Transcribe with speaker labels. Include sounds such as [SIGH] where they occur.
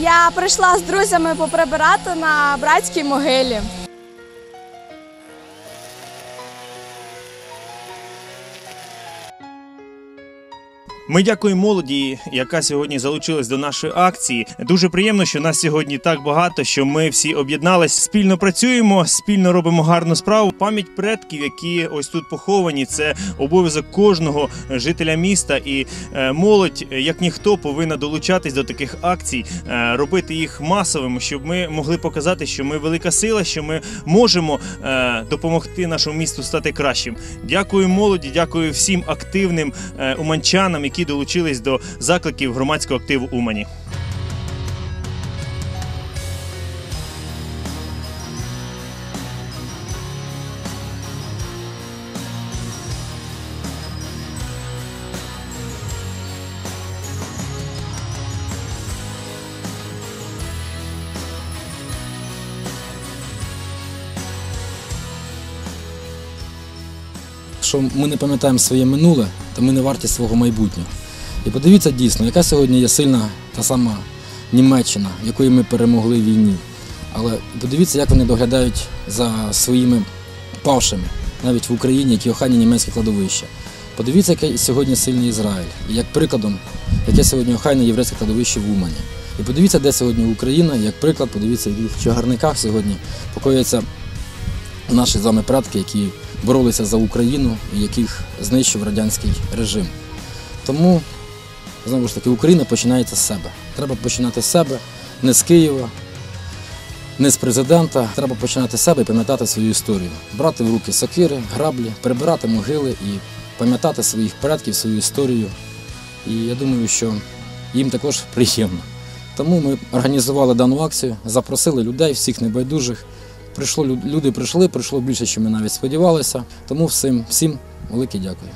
Speaker 1: Я прийшла з друзями поприбирати на братській могилі.
Speaker 2: Ми дякуємо молоді, яка сьогодні залучилась до нашої акції. Дуже приємно, що нас сьогодні так багато, що ми всі об'єднались, спільно працюємо, спільно робимо гарну справу. Пам'ять предків, які ось тут поховані, це обов'язок кожного жителя міста. І е, молодь, як ніхто, повинна долучатись до таких акцій, е, робити їх масовими, щоб ми могли показати, що ми велика сила, що ми можемо е, допомогти нашому місту стати кращим. Дякую молоді, дякую всім активним уманчанам, які долучились до закликів громадського активу Умані.
Speaker 3: Якщо ми не пам'ятаємо своє минуле, то ми не варті свого майбутнього. І подивіться дійсно, яка сьогодні є сильна та сама Німеччина, якої ми перемогли в війні. Але подивіться, як вони доглядають за своїми павшими, навіть в Україні, які охайні німецькі кладовища. Подивіться, який сьогодні сильний Ізраїль, і як прикладом, яке сьогодні охайне єврейське кладовище в Умані. І подивіться, де сьогодні Україна, як приклад, подивіться, в чагарниках сьогодні покояться наші з вами предки, які боролися за Україну і яких знищив радянський режим. Тому, знову ж таки, Україна починається з себе. Треба починати з себе, не з Києва, не з президента. Треба починати з себе і пам'ятати свою історію. Брати в руки сокири, граблі, прибирати могили і пам'ятати своїх предків, свою історію. І я думаю, що їм також [LAUGHS] приємно. Тому ми організували дану акцію, запросили людей, всіх небайдужих. Прийшло лю- люди прийшли, прийшло більше, ніж ми навіть сподівалися. Тому всім, всім велике дякую.